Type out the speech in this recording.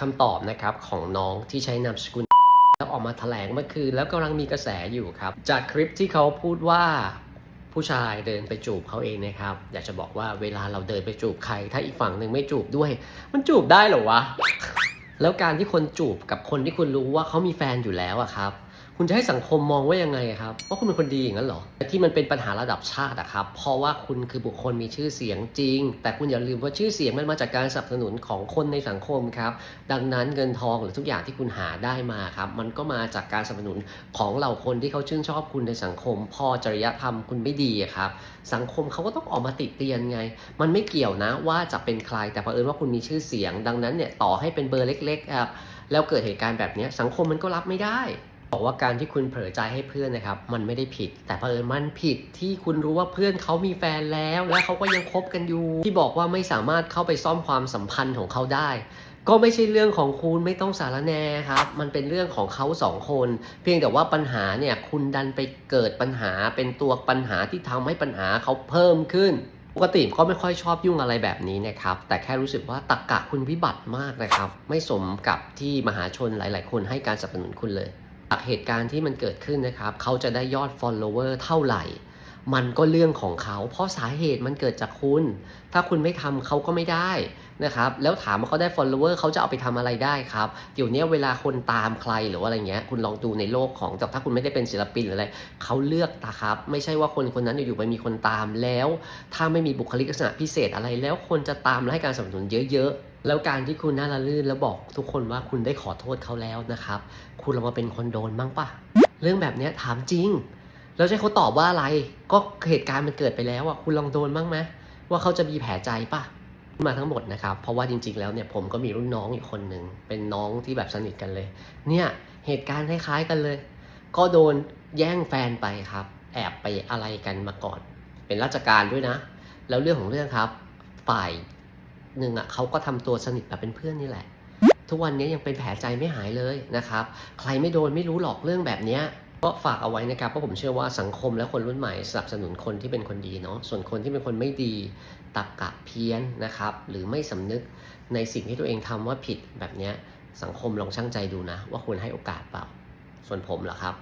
คำตอบนะครับของน้องที่ใช้นามสกุลแล้วออกมาแถลงเมื่อคืนแล้วกำลังมีกระแสอยู่ครับ จากคลิปที่เขาพูดว่าผู้ชายเดินไปจูบเขาเองนะครับ อยากจะบอกว่าเวลาเราเดินไปจูบใคร ถ้าอีกฝั่งหนึ่งไม่จูบด้วย มันจูบได้เหรอวะ แล้วการที่คนจูบกับคนที่คุณรู้ว่าเขามีแฟนอยู่แล้วอะครับ คุณจะให้สังคมมองว่ายังไงครับว่าคุณเป็นคนดีอย่างนั้นเหรอที่มันเป็นปัญหาระดับชาติอะครับ เพราะว่าคุณคือบุคคลมีชื่อเสียงจริง แต่คุณอย่าลืมว่าชื่อเสียงมันมาจากการสนับสนุนของคนในสังคมครับ ดังนั้นเงินทองหรือทุกอย่างที่คุณหาได้มาครับ มันก็มาจากการสนับสนุนของเหล่าคนที่เขาชื่นชอบคุณในสังคม พอจริยธรรมคุณไม่ดีครับ สังคมเขาก็ต้องออกมาติเตียนไง มันไม่เกี่ยวนะว่าจะเป็นใครแต่เผอิญว่าคุณมีชื่อเสียง ดังนั้นเนี่ยต่อให้เป็นเบอร์เล็กๆครับแล้วเกิดเหตุการณ์แบบนี้สังคมมันก็รับไม่ได้ บอกว่าการที่คุณเผลอใจให้เพื่อนนะครับ มันไม่ได้ผิด แต่เผอิญมันผิดที่คุณรู้ว่าเพื่อนเขามีแฟนแล้ว และเขาก็ยังคบกันอยู่ ที่บอกว่าไม่สามารถเข้าไปซ่อมความสัมพันธ์ของเขาได้ ก็ไม่ใช่เรื่องของคุณไม่ต้องสารแนครับ มันเป็นเรื่องของเขาสองคน เพียงแต่ว่าปัญหาเนี่ยคุณดันไปเกิดปัญหาเป็นตัวปัญหาที่ทำให้ปัญหาเขาเพิ่มขึ้นปกติก็ไม่ค่อยชอบยุ่งอะไรแบบนี้นะครับ แต่แค่รู้สึกว่าตักกะคุณวิบัติมากนะครับ ไม่สมกับที่มหาชนหลาย ๆ คนให้การสนับสนุนคุณเลย จากเหตุการณ์ที่มันเกิดขึ้นนะครับเขาจะได้ยอด follower เท่าไหร่ มันก็เรื่องของเขา เพราะสาเหตุมันเกิดจากคุณ ถ้าคุณไม่ทำเขาก็ไม่ได้นะครับแล้วถามว่าเขาได้ follower เขาจะเอาไปทำอะไรได้ครับเดี๋ยวนี้เวลาคนตามใครหรือว่าอะไรเงี้ยคุณลองดูในโลกของแต่ถ้าคุณไม่ได้เป็นศิลปินหรืออะไรเขาเลือกนะครับ ไม่ใช่ว่าคนคนนั้นอยู่ๆไปมีคนตามแล้ว ถ้าไม่มีบุคลิกลักษณะพิเศษอะไรแล้วคนจะตามและให้การสนับสนุนเยอะๆ แล้วการที่คุณน่าละลื่นแล้วบอกทุกคนว่าคุณได้ขอโทษเขาแล้วนะครับ คุณลองมาเป็นคนโดนบ้างปะเรื่องแบบนี้ถามจริง แล้วจะให้เขาตอบว่าอะไร ก็เหตุการณ์มันเกิดไปแล้วอะคุณลองโดนบ้างไหมว่าเขาจะมีแผลใจปะมาทั้งหมดนะครับ เพราะว่าจริง ๆ แล้วเนี่ยผมก็มีรุ่นน้องอีกคนหนึ่งเป็นน้องที่แบบสนิทกันเลย เนี่ยเหตุการณ์คล้ายๆกันเลย ก็โดนแย่งแฟนไปครับ แอบไปอะไรกันมาก่อน เป็นราชการด้วยนะ แล้วเรื่องของเรื่องครับ ฝ่าย หนึ่งอะเขาก็ทำตัวสนิทแบบเป็นเพื่อนนี่แหละ ทุกวันนี้ยังเป็นแผลใจไม่หายเลยนะครับ ใครไม่โดนไม่รู้หรอกเรื่องแบบเนี้ยก็ฝากเอาไว้นะครับเพราะผมเชื่อว่าสังคมและคนรุ่นใหม่สนับสนุนคนที่เป็นคนดีเนาะส่วนคนที่เป็นคนไม่ดีตักกะเพี้ยนนะครับ หรือไม่สำนึกในสิ่งที่ตัวเองทำว่าผิดแบบเนี้ยสังคมลองชั่งใจดูนะ ว่าควรให้โอกาสเปล่า ส่วนผมเหรอครับ